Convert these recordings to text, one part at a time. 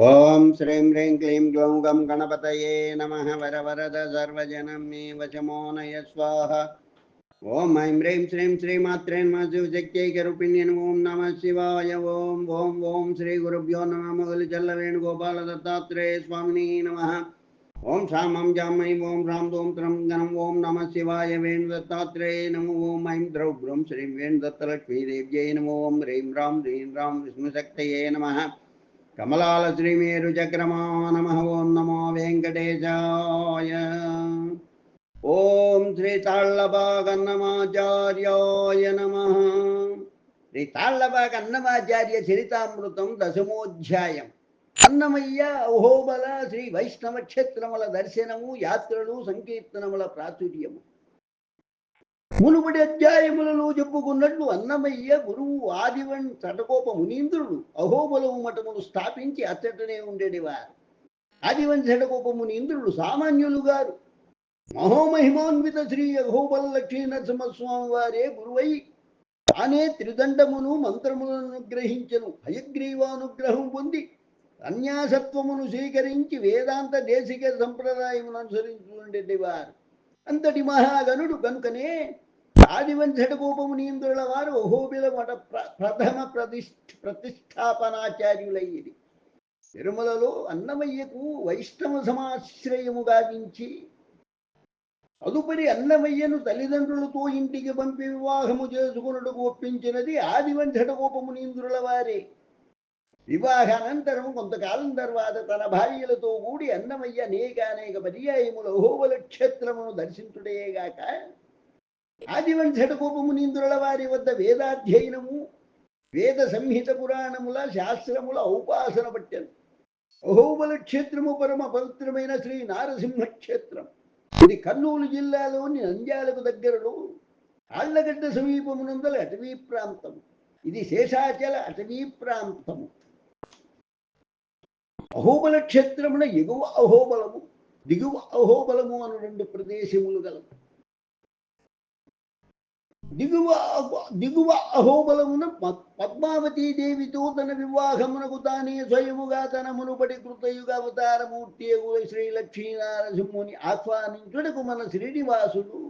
ఓం శ్రీం హ్రీం క్లీం గ్లౌం గం గణపతయే నమ వర వరద సర్వజనం మే వశమోనయ స్వాహ ఓం ఐం హ్రీం శ్రీం శ్రీమాత్రే నమ శివశక్త్యైకరూపిణ్యన్ ఓం నమ శివాయ ఓం ఓం ఓం శ్రీ గురుభ్యో నమ మొగలి చల్ల వేణుగోపాల దత్తాత్రేయ స్వామిని నమ ఓం శామం జామై ఓం రాం దోం త్రం గణం ఓం నమ శివాయ వేణు దత్తాత్రేయ నమో ఓం ఐం ద్రౌభ్రం శ్రీం వేణు దత్తలక్ష్మీదేవ్యై నమో ఓం హ్రీం రాం కమలాల శ్రీమేరు చక్రమా నమ ఓం నమో వెంకటేశాయ. ఓం శ్రీ తాళ్ళబాగన్నమాచార్యాయ నమ. శ్రీ తాళ్ళబాగ అన్నమాచార్య చరితామృతం దశమోధ్యాయం. అన్నమయ్య అహోబల శ్రీ వైష్ణవ క్షేత్రముల దర్శనము యాత్రలు సంకీర్తనముల ప్రాచుర్యము. మునుపటి అధ్యాయములలో చెప్పుకున్నట్లు అన్నమయ్య గురువు ఆదివన్ చటకోప మునీంద్రుడు అహోబలము మఠమును స్థాపించి అచ్చటనే ఉండేటివారు ఆదివన్ చటకోప మునీంద్రుడు సామాన్యులు గారు. మహోమహిమాన్విత శ్రీ అహోబల లక్ష్మీ నరసింహస్వామి వారే గురువై తానే త్రిదండమును మంత్రములను గ్రహించను హయగ్రీవానుగ్రహం పొంది అన్యాసత్వమును స్వీకరించి వేదాంత దేశిక సంప్రదాయమును అనుసరించుండేటివారు అంతటి మహాగణుడు కనుకనే ఆదివంశటకోపము నియంత్రుల వారు అహోబిల మఠ ప్ర- ప్రథమ ప్రతిష్ఠ ప్రతిష్టాపనాచార్యులయ్యేది. తిరుమలలో అన్నమయ్యకు వైష్ణవ సమాశ్రయము గావించి తదుపరి అన్నమయ్యను తల్లిదండ్రులతో ఇంటికి పంపి వివాహము చేసుకున్నట్టుకు ఒప్పించినది ఆదివంశటకోపము నియంత్రుల వారే. వివాహానంతరం కొంతకాలం తర్వాత తన భార్యలతో కూడి అన్నమయ్య అనేక అనేక పర్యాయముల అహోబల క్షేత్రమును దర్శించుటేగాక ఆదివంశటకోపమునీంద్రుల వారి వద్ద వేదాధ్యయనము వేద సంహిత పురాణముల శాస్త్రముల ఔపాసన పట్టెను అహోబల క్షేత్రము పరమ పవిత్రమైన శ్రీ నారసింహ క్షేత్రం. ఇది కర్నూలు జిల్లాలోని నంద్యాలకు దగ్గరలో ఆళ్ళగడ్డ సమీపమునందల అటవీ ప్రాంతం ఇది శేషాచల అటవీ ప్రాంతము. అహోబల క్షేత్రమున ఎగువ అహోబలము దిగువ అహోబలము అను రెండు ప్రదేశములు గలవు దిగువ దిగువ అహోబలమున పద్మావతి పద్మావతీ దేవితో తన వివాహమునకు తానే స్వయముగా తన మునుపటి కృతయుగ అవతారమూర్తి శ్రీ లక్ష్మీనారసింహుని ఆహ్వానించుటకు మన శ్రీనివాసుడు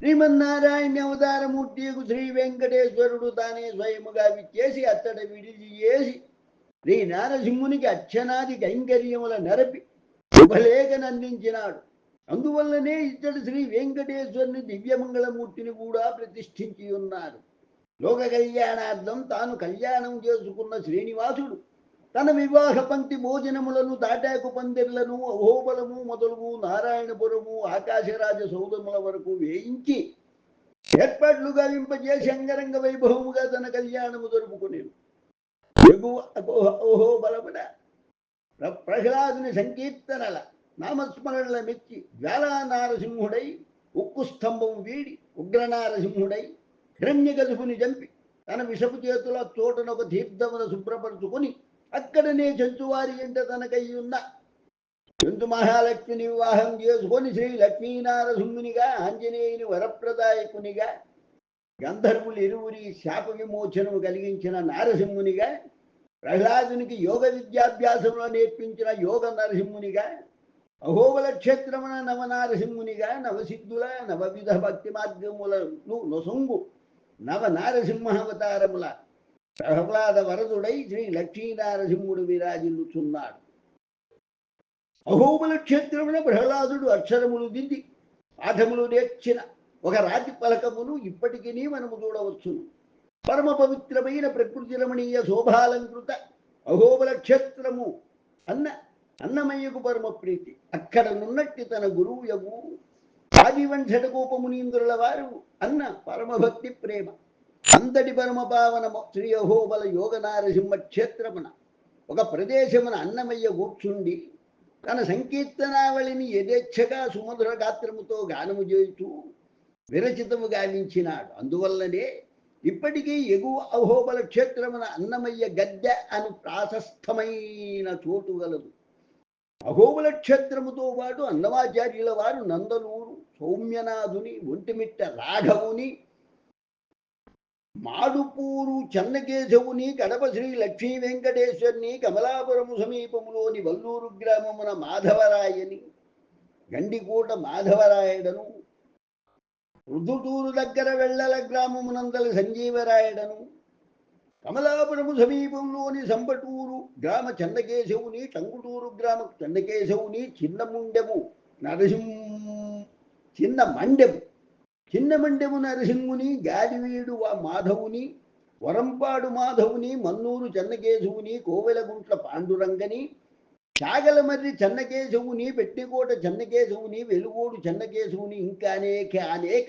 శ్రీమన్నారాయణ అవతారమూర్తియకు శ్రీ వెంకటేశ్వరుడు తానే స్వయముగా విచ్చేసి అత్తడ విడిచి చేసి శ్రీ నారసింహునికి అర్చనాది కైంకర్యముల నరపి శుభలేఖనందించినాడు అందువల్లనే ఇతడు శ్రీ వెంకటేశ్వరుని దివ్యమంగళమూర్తిని కూడా ప్రతిష్ఠించి ఉన్నారు. లోక కళ్యాణార్థం తాను కళ్యాణం చేసుకున్న శ్రీనివాసుడు తన వివాహ పంక్తి భోజనములను తాటాకు పందిర్లను అహోబలము మొదలుగు నారాయణపురము ఆకాశరాజ సౌదముల వరకు వేయించి ఏర్పాట్లుగా వింపజేసి అంగరంగ వైభవముగా తన కళ్యాణము జరుపుకునేది ఎగువ అహో- అహోబలమున ప్రహ్లాదుని సంకీర్తనల నామస్మరణల మెచ్చి జ్వాలా నారసింహుడై ఉక్కు స్తంభం వీడి ఉగ్రనారసింహుడై హిరణ్యగదుపుని చంపి తన విషపు చేతుల చోటనొక తీర్థమున శుభ్రపరుచుకొని అక్కడనే చెంచువారి ఎంట తనకయ్యున్న చెంచు మహాలక్ష్మిని వివాహం చేసుకొని శ్రీ లక్ష్మీనారసింహునిగా ఆంజనేయుని వరప్రదాయకునిగా గంధర్వులు ఇరువురి శాప విమోచనము కలిగించిన నారసింహునిగా ప్రహ్లాదునికి యోగ విద్యాభ్యాసంలో నేర్పించిన యోగ నరసింహునిగా అహోబల క్షేత్రమున నవనారసింహునిగా నవసిద్ధుల నవవిధ భక్తి మార్గములను నొసొంగు నవ నారసింహావతారముల ప్రహ్లాద వరదుడై శ్రీ లక్ష్మీనారసింహుడు విరాజిల్లుచున్నాడు. అహోబల క్షేత్రమున ప్రహ్లాదుడు అక్షరములు దిద్ది పాఠములు నేర్చిన ఒక రాతి పలకమును ఇప్పటికీ మనము చూడవచ్చును పరమ పవిత్రమైన ప్రకృతి రమణీయ శోభాలంకృత అహోబల క్షేత్రము అన్న అన్నమయ్యకు పరమ ప్రీతి. అక్కడ నున్నట్టి తన గురువు యగు ఆదివంశటకోపమునీంద్రుల వారు అన్న పరమభక్తి ప్రేమ. అంతటి పరమ పావన శ్రీ అహోబల యోగ నారసింహ క్షేత్రమున ఒక ప్రదేశమున అన్నమయ్య కూర్చుండి తన సంకీర్తనావళిని యథేచ్ఛగా సుమధుర గాత్రముతో గానము చేస్తూ విరచితము గావించినాడు అందువల్లనే ఇప్పటికీ ఎగువ అహోబల క్షేత్రమున అన్నమయ్య గద్దె అని ప్రాశస్తమైన చోటు గలదు. అహోబల క్షేత్రముతో పాటు అన్నమాచార్యుల వారు నందలూరు సౌమ్యనాథుని ఒంటిమిట్ట రాఘవుని మాడుపూరు చెన్నకేశవుని కడప శ్రీ లక్ష్మీ వెంకటేశ్వర్ని కమలాపురము సమీపములోని వల్లూరు గ్రామమున మాధవరాయని గండికోట మాధవరాయుడను రుద్దుటూరు దగ్గర వెళ్ళల గ్రామమునందల సంజీవరాయుడను కమలాపురము సమీపంలోని సంపటూరు గ్రామ చెన్నకేశవుని టంగుటూరు గ్రామ చెన్నకేశవుని చిన్నముండెము నరసింహ చిన్న మండెము. చిన్న మండెము నరసింహుని గాలివీడు మాధవుని వరంపాడు మాధవుని మన్నూరు చెన్నకేశవుని కోవెలగుంట్ల పాండురంగని చాగలమర్రి చెన్నకేశవుని పెట్టికోట చెన్నకేశవుని వెలుగోడు చెన్నకేశవుని ఇంకా అనేక అనేక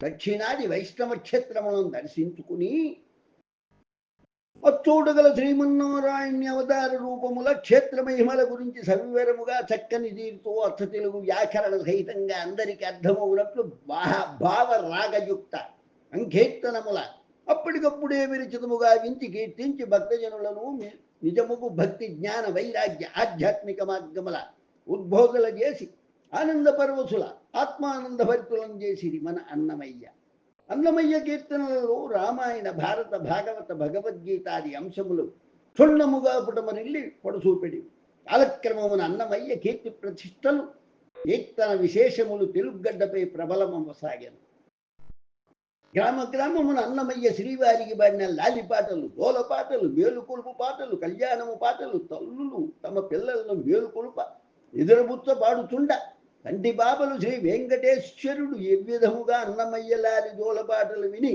దక్షిణాది వైష్ణవ క్షేత్రములను దర్శించుకుని అచ్చూడగల శ్రీమన్నారాయణ అవతార రూపముల క్షేత్ర మహిమల గురించి సవివరముగా చక్కని తీరుతో అర్థ తెలుగు వ్యాకరణ సహితంగా అందరికి అర్థమవునట్లు భా- భావ రాగయుక్త అంకేత్తనముల అప్పటికప్పుడే విరచితముగా వించి కీర్తించి భక్తజనులను నిజముకు భక్తి జ్ఞాన వైరాగ్య ఆధ్యాత్మిక మార్గముల ఉద్బోధల చేసి ఆనంద పర్వసుల ఆత్మానంద భరితులను చేసిరి మన అన్నమయ్య. అన్నమయ్య కీర్తనలలో రామాయణ భారత భాగవత భగవద్గీతాది అంశములు క్షుణ్ణముగా పుటమనిల్లి పొడసూపెడి. కాలక్రమమున అన్నమయ్య కీర్తి ప్రతిష్టలు కీర్తన విశేషములు తెలుగుగడ్డపై ప్రబలమవసాగాను. గ్రామ గ్రామమున అన్నమయ్య శ్రీవారికి పాడిన లాలి పాటలు దోల పాటలు మేలుకొలుపు పాటలు కళ్యాణము పాటలు తల్లులు తమ పిల్లలను మేలుకొలుప నిద్రబుత్త పాడుతుండ. తండ్రి బాబలు శ్రీ వెంకటేశ్వరుడు ఏ విధముగా అన్నమయ్య లాలి దోల పాటలు విని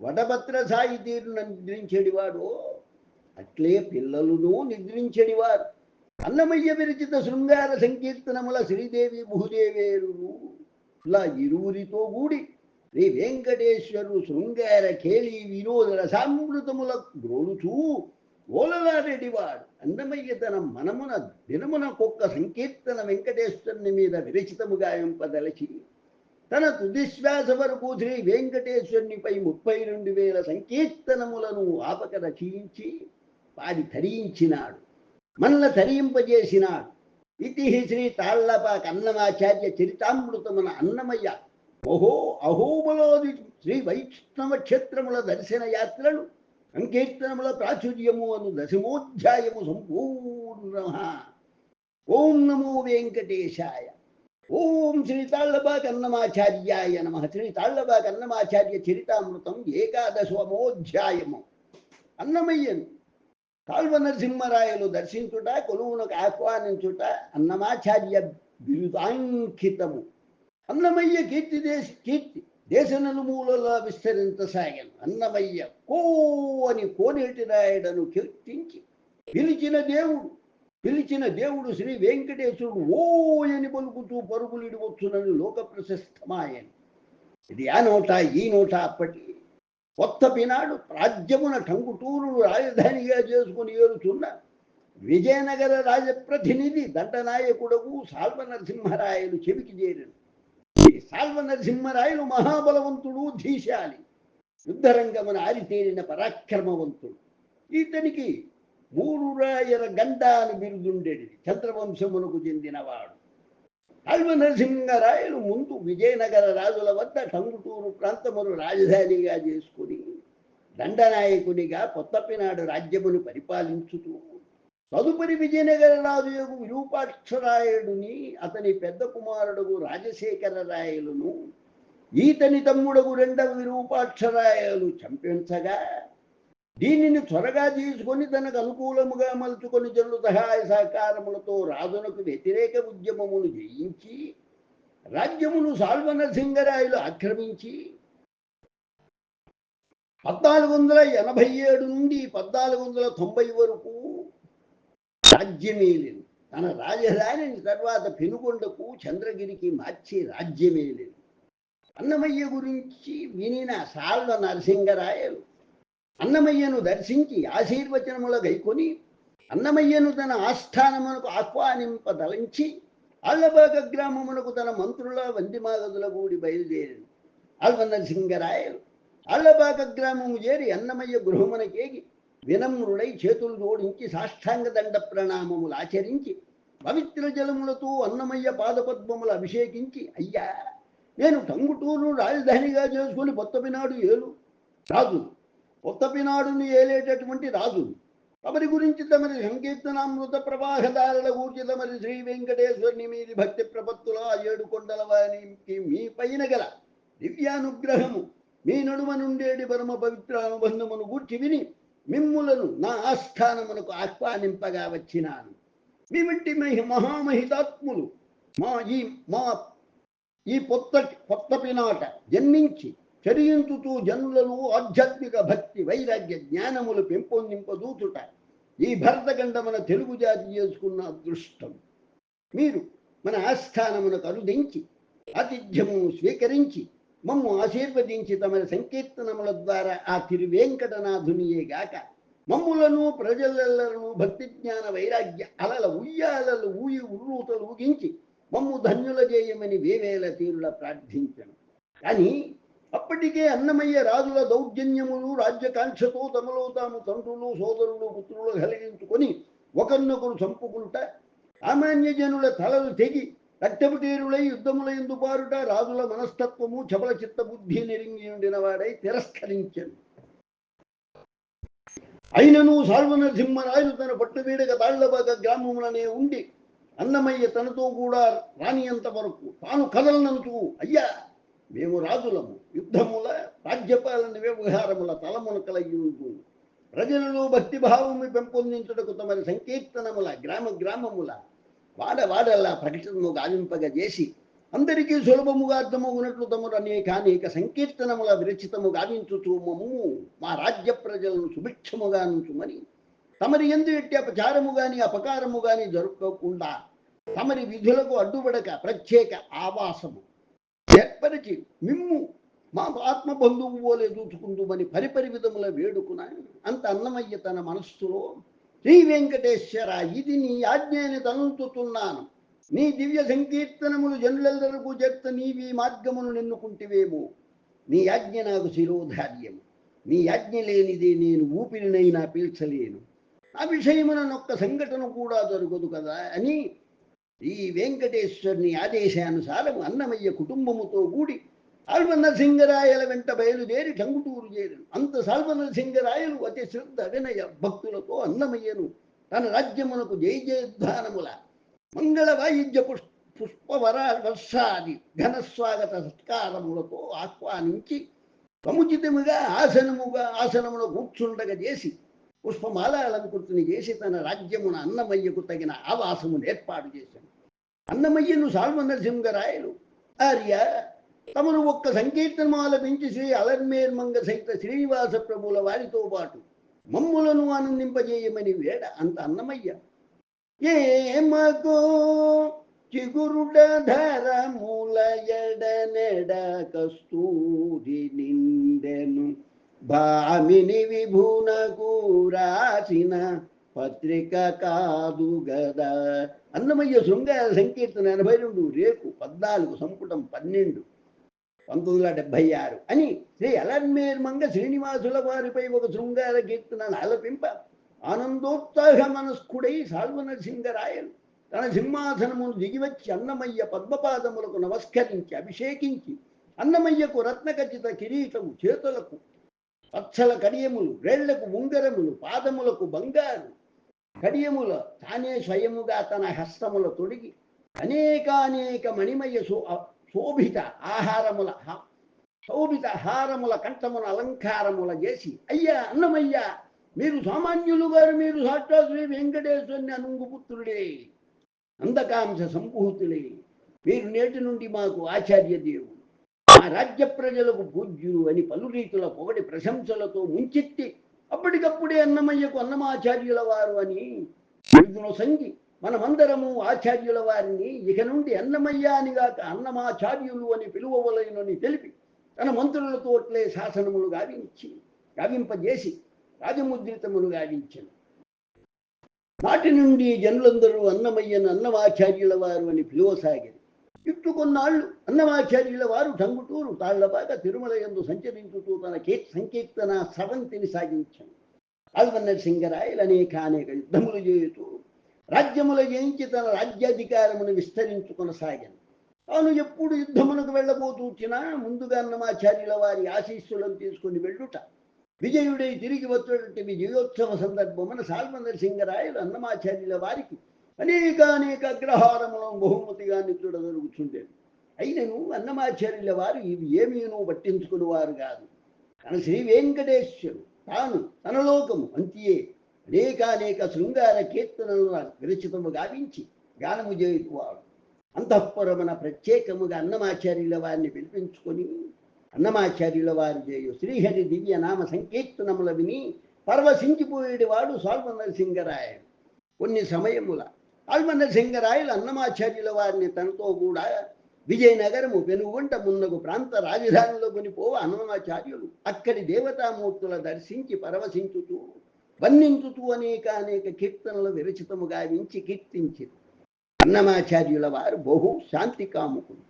వటభద్ర సాయి తీరును నిద్రించేడివాడో. అట్లే పిల్లలను నిద్రించెడివారు. అన్నమయ్య విరచిత శృంగార సంకీర్తనముల శ్రీదేవి భూదేవేరును ఇలా ఇరువురితో కూడి శ్రీ వెంకటేశ్వరు శృంగార కేళి వినోద రసామృతముల గ్రోలుచూ ఓలలాడేటివాడు అన్నమయ్య తన మనమున దినమున కుక్క సంకీర్తన వెంకటేశ్వరుని మీద విరచితముగా ఎంపదలచి తన తుదిశ్వాస వరకు శ్రీ వెంకటేశ్వరునిపై ముప్పై రెండు వేల సంకీర్తనములను ఆపక రచయించి వాడి ధరించినాడు మల్ల ధరింపజేసినాడు ఇతి శ్రీ తాళ్ళపాక కన్నమాచార్య చరితామృతమున అన్నమయ్య ఓహో అహోబలోది శ్రీ వైష్ణవ క్షేత్రముల దర్శన యాత్రలు సంకీర్తనముల ప్రాచుర్యము అను దశమోధ్యాయము సంపూర్ణ ఓం నమో వెంకటేశాయ. ఓం శ్రీ తాళ్ళబాక కన్నమాచార్యాయ నమ. శ్రీ తాళ్ళబాక కన్నమాచార్య చరితామృతం ఏకాదశమోధ్యాయము అన్నమయ్యను కాల్వ నరసింహరాయలు దర్శించుట కొలువునకు ఆహ్వానించుట అన్నమాచార్య బిరుదాంకితము. అన్నమయ్య కీర్తి దేశ కీర్తి దేశ నలుమూలలో విస్తరించసాగాను అన్నమయ్య కో అని కోనేటి రాయడను కీర్తించి పిలిచిన దేవుడు పిలిచిన దేవుడు శ్రీ వెంకటేశ్వరుడు ఓ అని పలుకుతూ పరుగులిడివచ్చునని లోక ప్రశస్తమాయని. ఇది ఆ నోట ఈ నోట అప్పటి కొత్త పినాడు రాజ్యమున టంగుటూరును రాజధానిగా చేసుకుని ఏలుచున్న విజయనగర రాజప్రతినిధి దండనాయకుడకు సాల్వ నరసింహరాయలు చెవికి చేరిన. సాల్వ నరసింహరాయలు మహాబలవంతుడు ధీశాలి. యుద్ధరంగమున ఆరితేరిన పరాక్రమవంతుడు. ఇతనికి మూడు రాయల గండ అని బిరుదుండేది. చంద్రవంశమునకు చెందినవాడు. అల్వ నరసింహరాయలు ముందు విజయనగర రాజుల వద్ద టంగుటూరు ప్రాంతమును రాజధానిగా చేసుకుని దండనాయకునిగా కొత్తపినాడు రాజ్యమును పరిపాలించుతూ తదుపరి విజయనగర రాజు విరూపాక్షరాయుడుని అతని పెద్ద కుమారుడు రాజశేఖర రాయలును ఈతని తమ్ముడగు రెండవ విరూపాక్షరాయలు చంపించగా దీనిని త్వరగా తీసుకొని తనకు అనుకూలముగా మలుచుకొని జల్లు సహాయ సహకారములతో రాజునకు వ్యతిరేక ఉద్యమమును జయించి రాజ్యమును సాల్వ నరసింగరాయలు ఆక్రమించి పద్నాలుగు వందల ఎనభై ఏడు నుండి పద్నాలుగు వందల తొంభై వరకు రాజ్యమేలింది. తన రాజధానిని తర్వాత పెనుగొండకు చంద్రగిరికి మార్చి రాజ్యమేలింది. అన్నమయ్య గురించి వినిన సాల్వ నరసింగరాయలు అన్నమయ్యను దర్శించి ఆశీర్వచనముల గైకొని అన్నమయ్యను తన ఆస్థానమునకు ఆహ్వానింపదలంచి అల్లబాగ గ్రామమునకు తన మంత్రుల వందిమాగదుల గూడి బయలుదేరింది అల్వ నరసింగరాయలు అల్లబాగ గ్రామము చేరి అన్నమయ్య గృహమునకేగి వినమ్రుడై చేతులు జోడించి సాష్టాంగ దండ ప్రణామములు ఆచరించి పవిత్ర జలములతో అన్నమయ్య పాదపద్మములు అభిషేకించి అయ్యా నేను టంగుటూరు రాజధానిగా చేసుకుని పొత్తపినాడు ఏలు? రాజు కొత్తపినాడుని ఏలేటటువంటి రాజు తమరి గురించి తమరి సంకీర్తనామృత ప్రవాహదారుల గూర్చి తమరి శ్రీ వెంకటేశ్వరుని మీది భక్తి ప్రపత్తుల ఏడు కొండల వారికి మీ పైన గల దివ్యానుగ్రహము మీ నడుమ నుండేటి పరమ పవిత్ర అనుబంధమును గూర్చి విని మిమ్ములను నా ఆస్థానమునకు ఆహ్వానింపగా వచ్చినాను. మీ వంటి మహి మహామహితాత్ములు మా ఈ మా ఈ పొత్త కొత్త పినాట జన్మించి చరియంతుతూ జనులలో ఆధ్యాత్మిక భక్తి వైరాగ్య జ్ఞానములు పెంపొందింపదూచుట ఈ భరతఖండమున తెలుగు జాతి చేసుకున్న అదృష్టం. మీరు మన ఆస్థానమునకు అనుదించి ఆతిథ్యము స్వీకరించి మమ్ము ఆశీర్వదించి తమ సంకీర్తనముల ద్వారా ఆ తిరువేంకటనాథునియేగాక మమ్ములను ప్రజలను భక్తి జ్ఞాన వైరాగ్య అలల ఉయ్యాలలు ఊయి ఉర్రూతలు ఊగించి మమ్ము ధన్యుల చేయమని వేవేల తీరుల ప్రార్థించను. కానీ అప్పటికే అన్నమయ్య రాజుల దౌర్జన్యములు రాజ్యకాంక్షతో తమలో తాము తండ్రులు సోదరులు పుత్రులు కలిగించుకొని ఒకరినొకరు చంపుకుంటా సామాన్య జనుల తలలు తెగి రక్తపుటీరులై యుద్ధముల ఎందుబారుట రాజుల మనస్తత్వము చపల చిత్త బుద్ధి నిరింగి ఉండిన వాడై తిరస్కరించను. అయినను సాల్వనరసింహరాయలు తన పట్టువీడక తాళ్ళబాగ గ్రామములనే ఉండి అన్నమయ్య తనతో కూడా రానియంత వరకు తాను కదలనంచు అయ్యా మేము రాజులము. యుద్ధముల రాజ్యపాలన వ్యవహారముల తలమున కలిగి ఉంటుంది ప్రజలలో భక్తిభావము పెంపొందించుటకు తమరి సంకీర్తనముల గ్రామ గ్రామముల వాడ వాడల్లా ప్రకటనను గావింపగా చేసి అందరికీ సులభముగా అర్థమవునట్లు తమరు అనేక అనేక సంకీర్తనముల విరచితము గావించుచు మము మా రాజ్య ప్రజలను సుభిక్షముగా నుంచుమని. తమరి ఎందు ఎట్టి అపచారము గాని అపకారము గాని జరుపుకోకుండా తమరి విధులకు అడ్డుపడక ప్రత్యేక ఆవాసము. ఏర్పరిచి మిమ్ము మా ఆత్మ బంధువు పోలే చూచుకుందుమని పరిపరి విధముల వేడుకున అంత అన్నమయ్య తన మనస్సులో శ్రీ వెంకటేశ్వర ఇది నీ ఆజ్ఞని తలంచుతున్నాను నీ దివ్య సంకీర్తనములు జనులెల్లరకు చెప్త నీవి మార్గమును నిన్నుకుంటివేమో. నీ ఆజ్ఞ నాకు శిరోధార్యము నీ ఆజ్ఞ లేనిదే నేను ఊపిరినైనా పీల్చలేను. ఆ విషయమున నొక్క సంఘటన కూడా దొరకదు కదా అని ఈ వెంకటేశ్వరుని ఆదేశానుసారం అన్నమయ్య కుటుంబముతో కూడి సాల్వనరసింగరాయల వెంట బయలుదేరి టంగుటూరు చేరను. అంత సాల్వనరసింగరాయలు అతి శ్రద్ధ వినయ భక్తులతో అన్నమయ్యను. తన రాజ్యమునకు జయ జయధ్వానముల మంగళ వాయిద్య పుష్ పుష్పవర వర్షాది ఘనస్వాగత సత్కారములతో ఆహ్వానించి సముచితముగా ఆసనముగా ఆసనములో కూర్చుండగా చేసి పుష్పమాల అలంకృతిని చేసి తన రాజ్యమున అన్నమయ్యకు తగిన ఆవాసమును ఏర్పాటు చేశాను. అన్నమయ్యను సాల్వనరసింహరాయలు ఆర్య తమను ఒక్క సంకీర్తనమాల పెంచి శ్రీ అలర్మేర్మంగ సహిత శ్రీనివాస ప్రభుల వారితో పాటు మమ్ములను ఆనందింపజేయమని వేడ అంత అన్నమయ్య. ఏమకో చిగురుడ ధర మూల ఎడ కస్తూరి నిందెను భామిని విభునకు రాసిన పత్రిక కాదు గదా. అన్నమయ్య శృంగార సంకీర్తన ఎనభై రెండు రేకు పద్నాలుగు సంపుటం పన్నెండు. పంతొమ్మిది వందల డెబ్భై ఆరు అని శ్రీ అలన్మేర్మంగ శ్రీనివాసుల వారిపై ఒక శృంగార కీర్తనను ఆలపింప. ఆనందోత్సాహ మనస్కుడై సాల్వనరసింగరాయలు తన సింహాసనమును దిగివచ్చి అన్నమయ్య పద్మపాదములకు నమస్కరించి అభిషేకించి అన్నమయ్యకు రత్నఖచిత కిరీటము చేతులకు పచ్చల కడియములు రేళ్ళకు ఉంగరములు పాదములకు బంగారు కడియముల తానే స్వయముగా తన హస్తముల తొడిగి అనేకానేక మణిమయ శోభిత ఆహారముల శోభిత హారముల కంఠమున అలంకారముల చేసి అయ్యా అన్నమయ్య మీరు సామాన్యులు గారు మీరు సాక్షాత్ శ్రీ వెంకటేశ్వరుని అనుంగుపుత్రుడే అందకాంశ సంభూతులే మీరు నేటి నుండి మాకు ఆచార్య దేవుడు. మా రాజ్య ప్రజలకు పూజ్యులు అని పలు రీతుల పొగడి ప్రశంసలతో ముంచెత్తి అప్పటికప్పుడే అన్నమయ్యకు అన్నమాచార్యుల వారు అని సంగి మనమందరము ఆచార్యుల వారిని ఇక నుండి అన్నమయ్యానిగా గాక అన్నమాచార్యులు అని పిలువవలైనని తెలిపి తన మంత్రులతోట్లే శాసనములు గావించి గావింపజేసి రాజముద్రితములు గావించను. నాటి నుండి జనులందరూ అన్నమయ్యను అన్నమాచార్యుల వారు అని పిలువసాగారు. ఇట్లు కొన్నాళ్ళు అన్నమాచార్యుల వారు టంగుటూరు తాళ్ళబాగా తిరుమల యందు సంచరించుతూ తన కీ సంకీర్తన సవంతిని సాగించాను. ఆల్వన్నర్ సింగరాయలు అనేక అనేక యుద్ధములు చేయుతూ రాజ్యముల జయించి తన రాజ్యాధికారమును విస్తరించు కొనసాగాను తాను ఎప్పుడు యుద్ధమునకు వెళ్ళబోతూచినా ముందుగా అన్నమాచార్యుల వారి ఆశీస్సులను తీసుకుని వెళ్ళుట. విజయుడై తిరిగి వచ్చేటువంటి విజయోత్సవ సందర్భమున సాల్మందర్ సింగరాయలు అన్నమాచార్యుల వారికి అనేక అనేక అగ్రహారములను బహుమతిగా నిత్యుడ జరుగుతుండేది అయినను అన్నమాచార్యుల వారు ఇవి ఏమీనూ పట్టించుకుని వారు కాదు. తన శ్రీ వెంకటేశ్వరు తాను తన లోకము అంతియే అనేకానేక శృంగార కీర్తనలు విరచితము గావించి గానము చేయువాడు. అంతఃపురమున ప్రత్యేకముగా అన్నమాచార్యుల వారిని పిలిపించుకొని అన్నమాచార్యుల వారి చేయు శ్రీహరి దివ్య నామ సంకీర్తనముల విని పరవశించిపోయేటి వాడు నరసింగరాయడు సింగరాయ కొన్ని సమయముల సాల్మన్న సింగరాయలు అన్నమాచార్యుల వారిని తనతో కూడా విజయనగరము పెనుగుంట మున్నగు ప్రాంత రాజధానిలో కొనిపోవ అన్నమాచార్యులు అక్కడి దేవతామూర్తుల దర్శించి పరవశించుతూ వర్ణించుతూ అనేక అనేక కీర్తనలు విరచితము గావించి కీర్తించి అన్నమాచార్యుల వారు బహు శాంతి కాముకులు.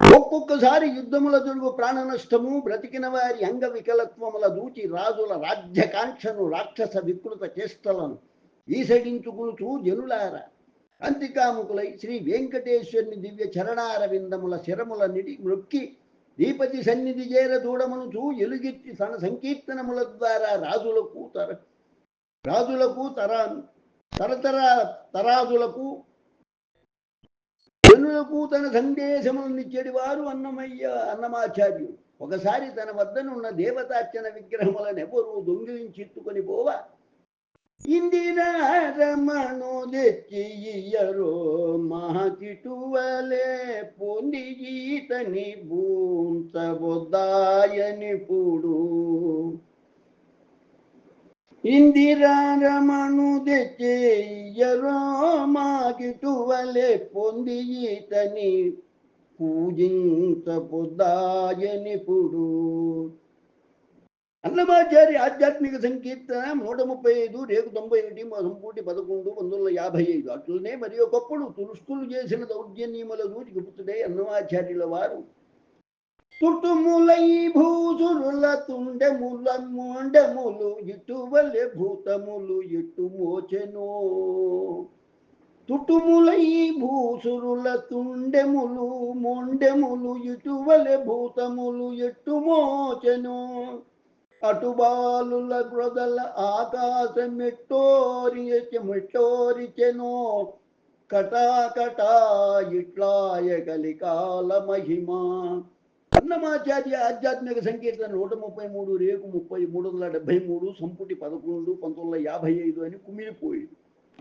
ఒక్కొక్కసారి యుద్ధముల జరుగు ప్రాణ నష్టము బ్రతికిన వారి అంగ వికలత్వముల దూచి రాజుల రాజ్యకాంక్షను రాక్షస వికృత చేష్టలను ఈసడించుకునుచూ జనులార. అంతికాముకులై శ్రీ వెంకటేశ్వరుని దివ్య చరణార విందముల శిరముల నిడి మృక్కి దీపతి సన్నిధి చేర దూడమనుచూ ఎలుగెత్తి తన సంకీర్తనముల ద్వారా రాజులకు తర రాజులకు తర తరతర తరాజులకు జనులకు తన సందేశములనిచ్చేటి వారు అన్నమయ్య అన్నమాచార్యుడు. ఒకసారి తన వద్దనున్న దేవతార్చన విగ్రహములను ఎవరు దొంగిలించి పోవా? ఇందిరారమణు తెచ్చియరో మహకిటువలే పొంది ఈతని బూంతబొద్దాయని పుడు ఇందిరారమణు తెచ్చేయరో మాకిటువలే పొంది ఈతని పూజించబుద్దాయనిపుడు అన్నమాచారి ఆధ్యాత్మిక సంకీర్తన నూట ముప్పై ఐదు రేపు తొంభై ఒకటి సంపూటి పదకొండు వందల యాభై ఐదు. అట్లనే మరి ఒకప్పుడు తులుస్తులు చేసిన దౌర్జన్యముల దూచికి పుత్రుడే అన్నమాచార్యుల వారు. తుటుములై భూజురుల తుండెముల మొండెములు ఇటువలె భూతములు ఇటు మోచెనో తుటుములై భూసురుల తుండెములు మొండెములు ఇటువలె భూతములు ఎట్టు మోచెను అటుబాలుల గ్రొదల ఆకాశమెట్టోరి మెట్టోరిచెనో కటాకటా ఇట్లాయ కలికాల మహిమా అన్నమాచార్య ఆధ్యాత్మిక సంకీర్తన నూట ముప్పై మూడు రేపు ముప్పై మూడు వందల డెబ్బై మూడు సంపుటి పదకొండు పంతొమ్మిది వందల యాభై ఐదు అని కుమిలిపోయింది.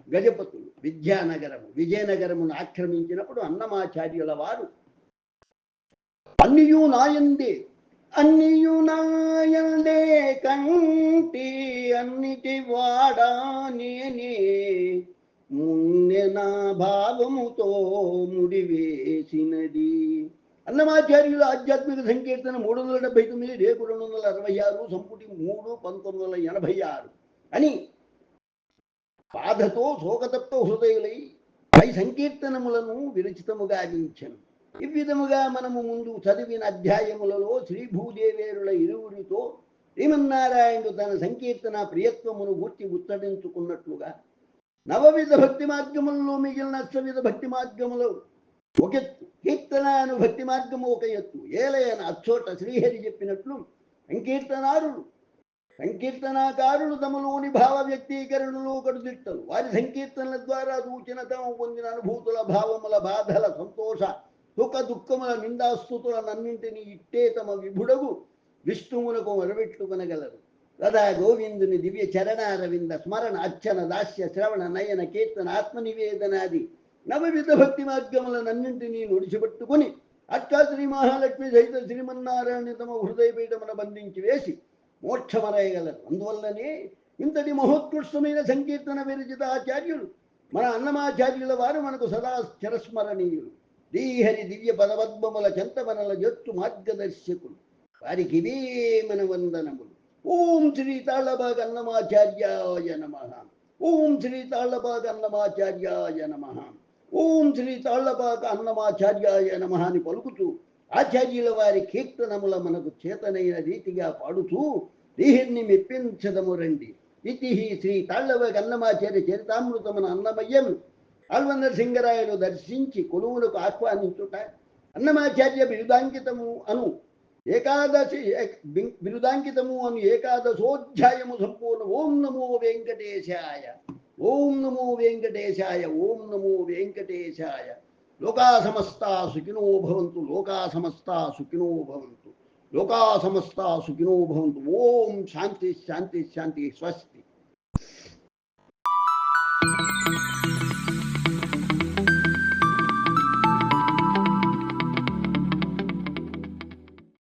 గజపతులు విద్యానగరము విజయనగరమును ఆక్రమించినప్పుడు అన్నమాచార్యుల వారు అన్నియు నాయందే అన్నియు నాయందే కంటి అన్నిటి వాడా నేనే మున్నె నా భావముతో ముడివేసినది. అన్నమాచార్యుల ఆధ్యాత్మిక సంకీర్తన మూడు వందల డెబ్బై తొమ్మిది రేపు రెండు వందల అరవై ఆరు సంపుటి మూడు పంతొమ్మిది వందల ఎనభై ఆరు అని బాధతో శోకతత్వ హృదయులై పై సంకీర్తనములను విరచితముగా అందించను. ఈ విధముగా మనము ముందు చదివిన అధ్యాయములలో శ్రీ భూదేవేరుల ఇరువురితో శ్రీమన్నారాయణుడు తన సంకీర్తన ప్రియత్వమును గుర్తి ఉత్తడించుకున్నట్లుగా నవవిధ భక్తి మార్గములలో మిగిలిన అష్టవిధ భక్తి మార్గములు ఒక కీర్తనాను భక్తి మార్గము ఒక ఎత్తు. ఏలయన అచ్చోట శ్రీహరి చెప్పినట్లు సంకీర్తనారులు. సంకీర్తనాకారులు తమలోని భావ వ్యక్తీకరణలు ఒకటి దిట్టలు. వారి సంకీర్తనల ద్వారా సూచన తమ పొందిన అనుభూతుల భావముల బాధల సంతోష దుఃఖ దుఃఖముల నిందాస్తుతులనన్నింటినీ ఇట్టే తమ విభుడగు విష్ణువునకు మరబెట్టుకొనగలరు కదా గోవిందుని దివ్య చరణారవింద స్మరణ అర్చన దాస్య శ్రవణ నయన కీర్తన ఆత్మనివేదనాది నవవిధ భక్తి మార్గములనన్నింటినీ నుడిచిపెట్టుకుని అట్లా శ్రీ మహాలక్ష్మి సహిత శ్రీమన్నారాయణ తమ హృదయపీఠమున బంధించి వేసి మోక్షమరయగలరు అందువల్లనే ఇంతటి మహోత్కృష్టమైన సంకీర్తన విరచిత ఆచార్యులు మన అన్నమాచార్యుల వారు మనకు సదా చిరస్మరణీయులు. శ్రీహరి దివ్య పదపద్మముల చెంతమనల జొత్తు మార్గదర్శకులు. వారికి ఇవే మన వందనములు. ఓం శ్రీ తాళబాగ అన్నమాచార్యాయ నమ. ఓం శ్రీ తాళబాగ అన్నమాచార్యాయ నమ. ఓం శ్రీ తాళ్ళపాక అన్నమాచార్యాయ నమ అని పలుకుతూ ఆచార్యుల వారి కీర్తనముల మనకు చేతనైన రీతిగా పాడుతూ దేహిని మెప్పించదము రండి. ఇతి శ్రీ తాళ్ళబాక అన్నమాచార్య చరితామృతమున అన్నమయ్యం ఆల్వన్నర సింగరాయలు దర్శించి కొలువులకు ఆహ్వానించుట అన్నమాచార్య బిరుదాంకితము అను ఏకాదశి బిరుదాంకితము అని ఏకాదశోధ్యాయము సంపూర్ణ ఓం నమో వెంకటేశాయ. ఓం నమో వెంకటేశాయ ఓం నమో వెంకటేశాయ లోకా సమస్తా సుఖినో భవంతు లోకా సమస్తా సుఖినో భవంతు లోకా సమస్తా సుఖినో భవంతు ఓం శాంతి శాంతి శాంతి స్వస్తి